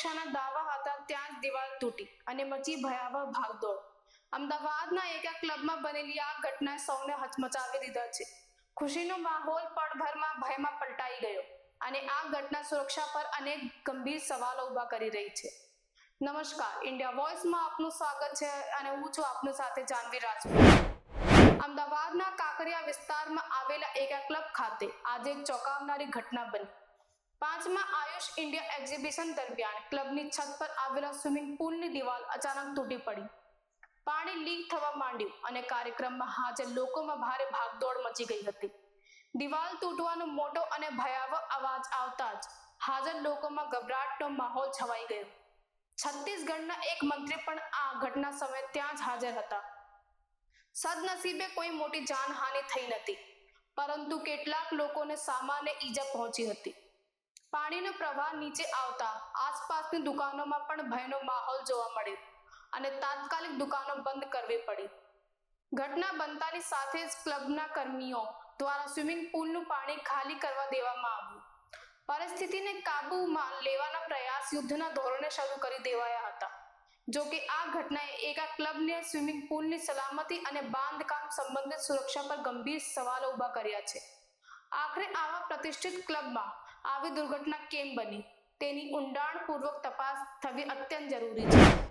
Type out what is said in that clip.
સુરક્ષાના દાવા હતા ત્યાં જ દિવાલ તૂટી અને મચી ભયાવહ ભાગદોડ અમદાવાદના એક ક્લબમાં બનેલી આ ઘટના સૌને હચમચાવી દીધા છે. ખુશીનો માહોલ પળભરમાં ભયમાં પલટાઈ ગયો અને આ ઘટના સુરક્ષા પર અનેક ગંભીર સવાલો ઊભા કરી રહી છે. નમસ્કાર, ઇન્ડિયા વોઇસમાં આપનું સ્વાગત છે અને હું છું આપની સાથે જાનવી રાજપૂત. અમદાવાદના કાંકરિયા વિસ્તારમાં આવેલા એક ક્લબ ખાતે આજે ચોંકાવનારી ઘટના બની. પાંચમા આયુષ ઇન્ડિયા એક્ઝિબિશન દરમિયાન ક્લબની છત પર આવેલા સ્વિમિંગ પુલની દિવાલ અચાનક તૂટી પડી. પાણી લીક થવા માંડ્યું અને કાર્યક્રમમાં હાજર લોકોમાં ભારે ભાગદોડ મચી ગઈ હતી. દિવાલ તૂટવાનો મોટો અને ભયાવહ અવાજ આવતા જ હાજર લોકોમાં ગભરાટનો માહોલ છવાઈ ગયો. છત્તીસગઢના એક મંત્રી પણ આ ઘટના સમયે ત્યાં જ હાજર હતા. સદનસીબે કોઈ મોટી જાનહાનિ થઈ નથી, પરંતુ કેટલાક લોકોને સામાન્ય ઈજા પહોંચી હતી. પાણીનો પ્રવાહ નીચે આવતા આસપાસની દુકાનોમાં પણ ભયનો માહોલ જોવા મળ્યો અને તાત્કાલિક દુકાનો બંધ કરવી પડી. ઘટના બનતાની સાથે જ ક્લબના કર્મીઓ દ્વારા સ્વિમિંગ પુલનું પાણી ખાલી કરવા દેવામાં આવ્યું. પરિસ્થિતિને કાબૂમાં લેવાના પ્રયાસ યુદ્ધના ધોરણે શરૂ કરી દેવાયા હતા. જો કે આ ઘટનાએ એકા ક્લબને સ્વિમિંગ પુલની સલામતી અને બાંધકામ સંબંધિત સુરક્ષા પર ગંભીર સવાલો ઊભા કર્યા છે. આખરે આવા પ્રતિષ્ઠિત ક્લબમાં આવી દુર્ઘટના કેમ બની? તેની ઊંડાણપૂર્વક તપાસ થવી અત્યંત જરૂરી છે.